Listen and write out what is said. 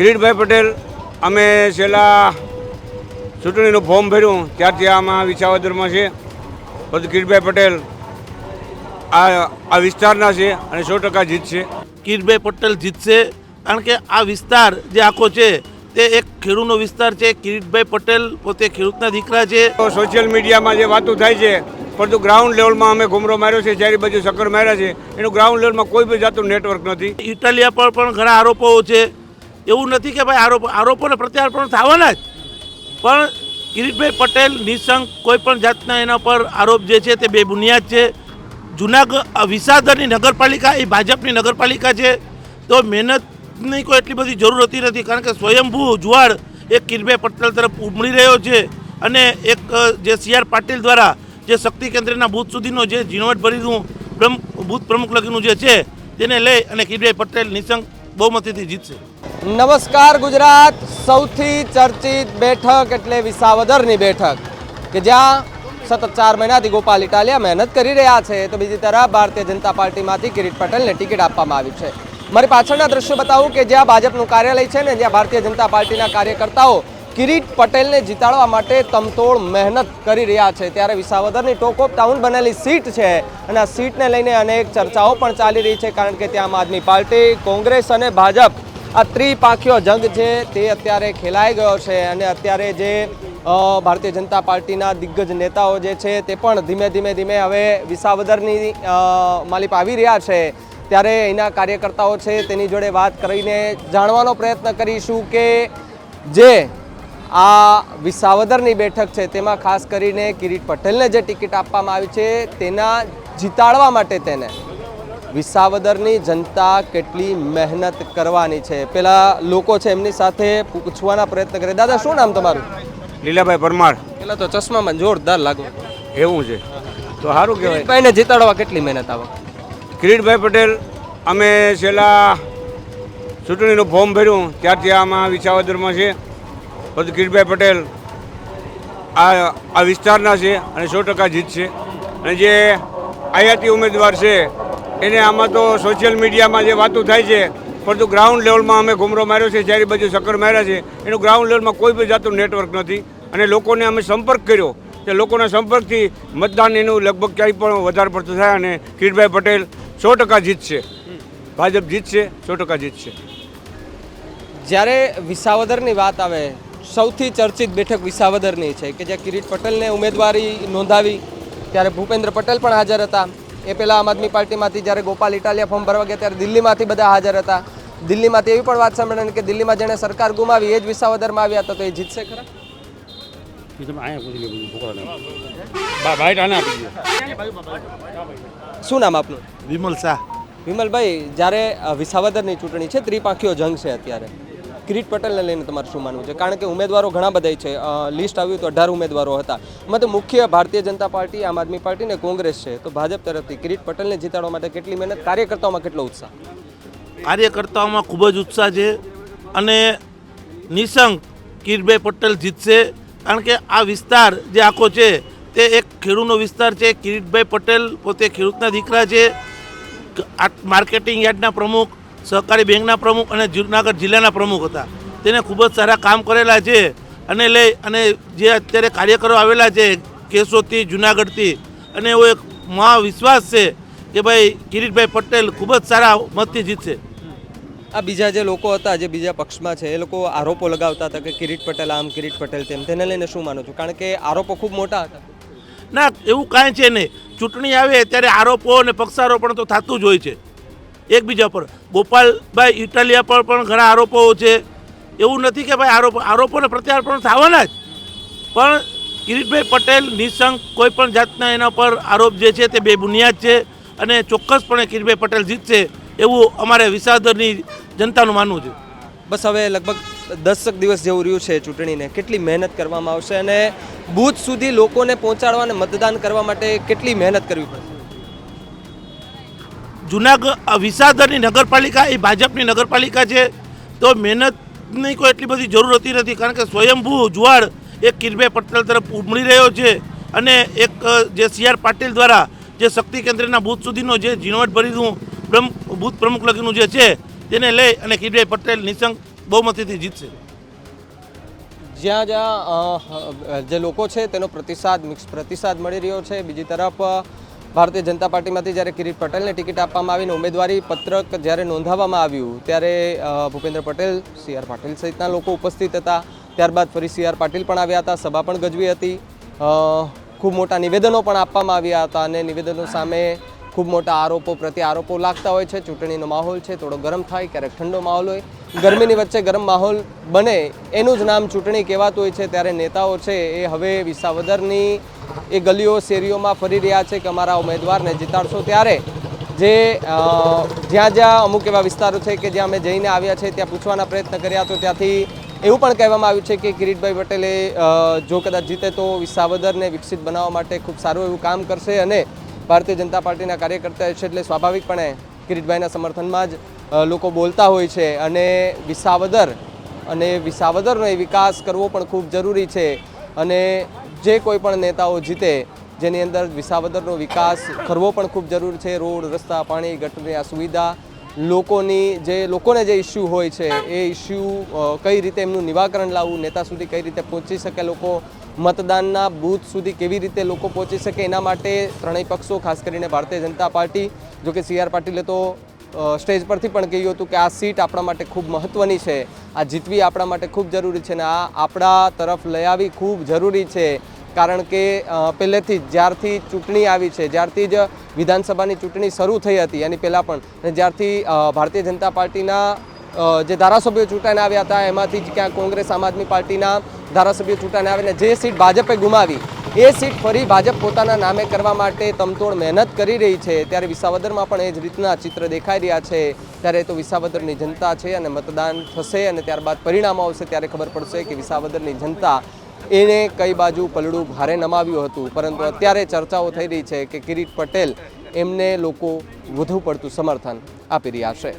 કિરીટભાઈ પટેલ અમે છેલ્લા ચૂંટણીનું ફોર્મ ભર્યું ત્યારથી આમાં વિસાવદરમાં છે બધું કિરીટભાઈ પટેલ આ આ વિસ્તારના છે અને સો ટકા જીતશે કિરીટભાઈ પટેલ જીતશે કારણ કે આ વિસ્તાર જે આખો છે તે એક ખેડૂતનો વિસ્તાર છે. કિરીટભાઈ પટેલ પોતે ખેડૂતના દીકરા છે. સોશિયલ મીડિયામાં જે વાતો થાય છે પરંતુ ગ્રાઉન્ડ લેવલમાં અમે ઘુમરો માર્યો છે ચારે બાજુ સક્કર માર્યા છે. એનું ગ્રાઉન્ડ લેવલમાં કોઈ બી જાતનું નેટવર્ક નથી. ઇટાલિયા પર પણ ઘણા આરોપો છે. એવું નથી કે ભાઈ આરોપ આરોપોને પ્રત્યારોપણ થવાના જ. પણ કિરીટભાઈ પટેલ નિસંગ કોઈ પણ જાતના એના પર આરોપ જે છે તે બે બુનિયાદ છે. જુનાગઢ વિસાદરની નગરપાલિકા, એ ભાજપની નગરપાલિકા છે. તો મહેનતની કોઈ એટલી બધી જરૂર હોતી નથી. કારણ કે સ્વયંભૂ જુવાળ એ કિરીટભાઈ પટેલ તરફ ઉમળી રહ્યો છે. અને એક જે સી આર પાટીલ દ્વારા જે શક્તિ કેન્દ્રના બૂથ સુધીનો જે ઝીણવટ ભરીનું પ્રમુખ બૂથ પ્રમુખ લગીનું જે છે, તેને લઈ અને કિરીટભાઈ પટેલ નિસંગ બહુમતીથી જીતશે. નમસ્કાર ગુજરાત. સૌથી ચર્ચિત બેઠક એટલે વિસાવદરની બેઠક, કે જ્યાં સતત ચાર મહિનાથી ગોપાલ ઇટાલિયા મહેનત કરી રહ્યા છે. તો બીજી તરફ ભારતીય જનતા પાર્ટીમાંથી કિરીટ પટેલને ટિકિટ આપવામાં આવી છે. મારી પાછળના દ્રશ્યો બતાવું કે જ્યાં ભાજપનું કાર્યાલય છે ને જ્યાં ભારતીય જનતા પાર્ટીના કાર્યકર્તાઓ કિરીટ પટેલને જીતાડવા માટે તમતોડ મહેનત કરી રહ્યા છે. ત્યારે વિસાવદરની ટોક ઓફ ટાઉન બનેલી સીટ છે અને આ સીટને લઈને અનેક ચર્ચાઓ પણ ચાલી રહી છે, કારણ કે ત્યાં આમ આદમી પાર્ટી, કોંગ્રેસ અને ભાજપ આ ત્રિપાખીયો જંગ છે, તે અત્યારે ખેલાઈ ગયો છે અને અત્યારે જે ભારતીય જનતા પાર્ટીના દિગ્ગજ નેતાઓ જે છે તે પણ ધીમે ધીમે ધીમે હવે વિસાવદરની માલિપ આવી રહ્યા છે. ત્યારે એના કાર્યકર્તાઓ છે તેની જોડે વાત કરીને જાણવાનો પ્રયત્ન કરીશું કે જે આ વિસાવદરની બેઠક છે તેમાં ખાસ કરીને કિરીટ પટેલને જે ટિકિટ આપવામાં આવી છે તેના જીતાડવા માટે તેને. વિસાવદરની જનતા કેટલી મહેનત કરવાની છે? પેલા લોકો છે એમની સાથે પૂછવાના પ્રયત્ન કરે. દાદા શું નામ તમારું? લીલાભાઈ પરમાર. પેલા તો ચશ્મામાં જોરદાર લાગો. એવું છે. તો સારું કહેવાય. ભાઈને જીતાડવા કેટલી મહેનત આવે? કિરીટભાઈ પટેલ અમે છેલ્લા ચૂંટણીનું ફોર્મ ભર્યું ત્યારથી આમાં વિસાવદરમાં છે પછી કિરીટભાઈ પટેલ આ આ વિસ્તારના છે અને સો ટકા જીતશે અને જે આયાતી ઉમેદવાર છે એને આમાં તો સોશિયલ મીડિયામાં જે વાતો થાય છે, પરંતુ ગ્રાઉન્ડ લેવલમાં અમે ઘૂમરો માર્યો છે, ચારે બાજુ ચક્કર માર્યા છે. એનું ગ્રાઉન્ડ લેવલમાં કોઈ બી જાતનું નેટવર્ક નથી. અને લોકોને અમે સંપર્ક કર્યો તે લોકોના સંપર્કથી મતદાન એનું લગભગ ક્યાંય પણ વધારે પડતું થાય અને કિરીટભાઈ પટેલ સો ટકા જીતશે ભાજપ જીતશે સો ટકા જીતશે જ્યારે વિસાવદરની વાત આવે, સૌથી ચર્ચિત બેઠક વિસાવદરની છે કે જ્યાં કિરીટ પટેલને ઉમેદવારી નોંધાવી, ત્યારે ભૂપેન્દ્ર પટેલ પણ હાજર હતા. એ પહેલાં આમ આદમી પાર્ટીમાંથી જ્યારે ગોપાલ ઇટાલિયા ફોર્મ ભરવા ગયા ત્યારે દિલ્હીમાંથી બધા હાજર હતા. દિલ્હીમાંથી એવી પણ વાત સાંભળે કે દિલ્હીમાં જેણે સરકાર ગુમાવી એ જ વિસાવદરમાં આવ્યા હતા તો એ જીતશે ખરા? શું નામ આપનું? વિમલ શાહ. વિમલભાઈ જ્યારે વિસાવદરની ચૂંટણી છે ત્રિપાંખીઓ જંગ છે અત્યારે. કિરીટ પટેલને લઈને તમારું શું માનવું છે? કારણ કે ઉમેદવારો ઘણા બધા છે. લિસ્ટ આવ્યું તો અઢાર ઉમેદવારો હતા. તો મુખ્ય ભારતીય જનતા પાર્ટી, આમ આદમી પાર્ટી ને કોંગ્રેસ છે. તો ભાજપ તરફથી કિરીટ પટેલને જીતાડવા માટે કેટલી મહેનત, કાર્યકર્તાઓમાં કેટલો ઉત્સાહ? કાર્યકર્તાઓમાં ખૂબ જ ઉત્સાહ છે અને નિશંક કિરીટભાઈ પટેલ જીતશે. કારણ કે આ વિસ્તાર જે આખો છે, તે એક ખેડૂતનો વિસ્તાર છે. કિરીટભાઈ પટેલ પોતે ખેડૂતના દીકરા છે. માર્કેટિંગ યાર્ડના પ્રમુખ સહકારી બેંકના પ્રમુખ અને જૂનાગઢ જિલ્લાના પ્રમુખ હતા. તેને ખૂબ જ સારા કામ કરેલા છે અને લઈ અને જે અત્યારે કાર્યકરો આવેલા છે કેશોદથી જુનાગઢથી અને એવો એક મહા વિશ્વાસ છે કે ભાઈ કિરીટભાઈ પટેલ ખૂબ જ સારા મતથી જીતશે. આ બીજા જે લોકો હતા જે બીજા પક્ષમાં છે એ લોકો આરોપો લગાવતા હતા કે કિરીટ પટેલ આમ કિરીટ પટેલ તેમ. તેને લઈને શું માનો છો? કારણ કે આરોપો ખૂબ મોટા હતા. ના એવું કાંઈ છે નહીં. ચૂંટણી આવે ત્યારે આરોપો અને પક્ષારોપણ તો થતું જ હોય છે. એકબીજા પર. ગોપાલભાઈ ઇટાલિયા પર પણ ઘણા આરોપો છે. એવું નથી કે ભાઈ આરોપ, આરોપોને પ્રત્યારોપણ થવાના જ. પણ કિરીટભાઈ પટેલ નિસંગ કોઈ પણ જાતના એના પર આરોપ જે છે તે બે બુનિયાદ છે અને ચોક્કસપણે કિરીટભાઈ પટેલ જીતશે એવું અમારે વિસાદરની જનતાનું માનવું છે. બસ હવે લગભગ દસક દિવસ જેવું રહ્યું છે ચૂંટણીને. કેટલી મહેનત કરવામાં આવશે અને બૂથ સુધી લોકોને પહોંચાડવા અને મતદાન કરવા માટે કેટલી મહેનત કરવી પડશે? જુનાગઢ વિસાદરની નગરપાલિકા, એ ભાજપની નગરપાલિકા છે, તો મહેનતની કોઈ એટલી બધી જરૂર હોતી નથી, કારણ કે સ્વયંભૂ જુવાળ એક કિરભાઈ પટેલ તરફ ઉમળી રહ્યો છે અને એક જે સી આર પાટીલ દ્વારા જે શક્તિ કેન્દ્રના બૂથ સુધીનો જે ઝીણવટ ભરીનું પ્રમુખ બૂથ પ્રમુખ લગીનું જે છે, તેને લઈ અને કિરભાઈ પટેલ નિશંક બહુમતીથી જીતશે. જ્યાં જ્યાં જે લોકો છે તેનો પ્રતિસાદ, મિક્સ પ્રતિસાદ મળી રહ્યો છે. બીજી તરફ ભારતીય જનતા પાર્ટીમાંથી જ્યારે કિરીટ પટેલને ટિકિટ આપવામાં આવીને ઉમેદવારી પત્રક જ્યારે નોંધાવવામાં આવ્યું, ત્યારે ભૂપેન્દ્ર પટેલ સી આર પાટીલ સહિતના લોકો ઉપસ્થિત હતા. ત્યારબાદ ફરી સી આર પાટીલ પણ આવ્યા હતા, સભા પણ ગજવી હતી. ખૂબ મોટા નિવેદનો પણ આપવામાં આવ્યા હતા અને નિવેદનો સામે ખૂબ મોટા આરોપો પ્રત્યે આરોપો લાગતા હોય છે. ચૂંટણીનો માહોલ છે, થોડો ગરમ થાય, ક્યારેક ઠંડો માહોલ હોય. ગરમીની વચ્ચે ગરમ માહોલ બને એનું જ નામ ચૂંટણી કહેવાતું હોય છે. ત્યારે નેતાઓ છે એ હવે વિસાવદરની એ ગલીઓ, શેરીઓમાં ફરી રહ્યા છે કે અમારા ઉમેદવારને જીતાડશો ત્યારે. જે જ્યાં જ્યાં અમુક એવા વિસ્તારો છે કે જ્યાં અમે જઈને આવ્યા છે, ત્યાં પૂછવાના પ્રયત્ન કર્યા તો ત્યાંથી એવું પણ કહેવામાં આવ્યું છે કે કિરીટભાઈ પટેલે જો કદાચ જીતે તો વિસાવદરને વિકસિત બનાવવા માટે ખૂબ સારું એવું કામ કરશે અને ભારતીય જનતા પાર્ટીના કાર્યકર્તા છે એટલે સ્વાભાવિકપણે કિરીટભાઈના સમર્થનમાં જ લોકો બોલતા હોય છે અને વિસાવદર અને વિસાવદરનો એ વિકાસ કરવો પણ ખૂબ જરૂરી છે અને જે કોઈ પણ નેતાઓ જીતે જેની અંદર વિસાવદરનો વિકાસ કરવો પણ ખૂબ જરૂરી છે. રોડ, રસ્તા, પાણી, ગટરની આ સુવિધા લોકોની જે, લોકોને જે ઇસ્યુ હોય છે એ ઇસ્યુ કઈ રીતે એમનું નિવાકરણ લાવવું, નેતા સુધી કઈ રીતે પહોંચી શકે લોકો, મતદાનના બૂથ સુધી કેવી રીતે લોકો પહોંચી શકે એના માટે ત્રણેય પક્ષો, ખાસ કરીને ભારતીય જનતા પાર્ટી જોકે સી આર પાટીલે તો સ્ટેજ પરથી પણ કહ્યું હતું કે આ સીટ આપણા માટે ખૂબ મહત્ત્વની છે. આ જીતવી આપણા માટે ખૂબ જરૂરી છે અને આ આપણા તરફ લઈ આવવી ખૂબ જરૂરી છે. કારણ કે પહેલેથી જ જ્યારથી ચૂંટણી આવી છે, જ્યારથી જ વિધાનસભાની ચૂંટણી શરૂ થઈ હતી, એની પહેલાં પણ. જ્યારથી ભારતીય જનતા પાર્ટીના જે ધારાસભ્યો ચૂંટાઈને આવ્યા હતા, એમાંથી જ ક્યાંક કોંગ્રેસ, આમ આદમી પાર્ટીના ધારાસભ્યો ચૂંટાઈને આવીને જે સીટ ભાજપે ગુમાવી એ સીટ ફરી ભાજપ પોતાના નામે કરવા માટે તમતોડ મહેનત કરી રહી છે. ત્યારે વિસાવદરમાં પણ એ જ રીતના ચિત્ર દેખાઈ રહ્યા છે. ત્યારે તો વિસાવદરની જનતા છે અને મતદાન થશે અને ત્યારબાદ પરિણામો આવશે ત્યારે ખબર પડશે કે વિસાવદરની જનતા એને કઈ બાજુ પલડું ભારે નમાવ્યું હતું. પરંતુ અત્યારે ચર્ચાઓ થઈ રહી છે કે કિરીટ પટેલ એમને લોકો વધુ પડતું સમર્થન આપી રહ્યા છે.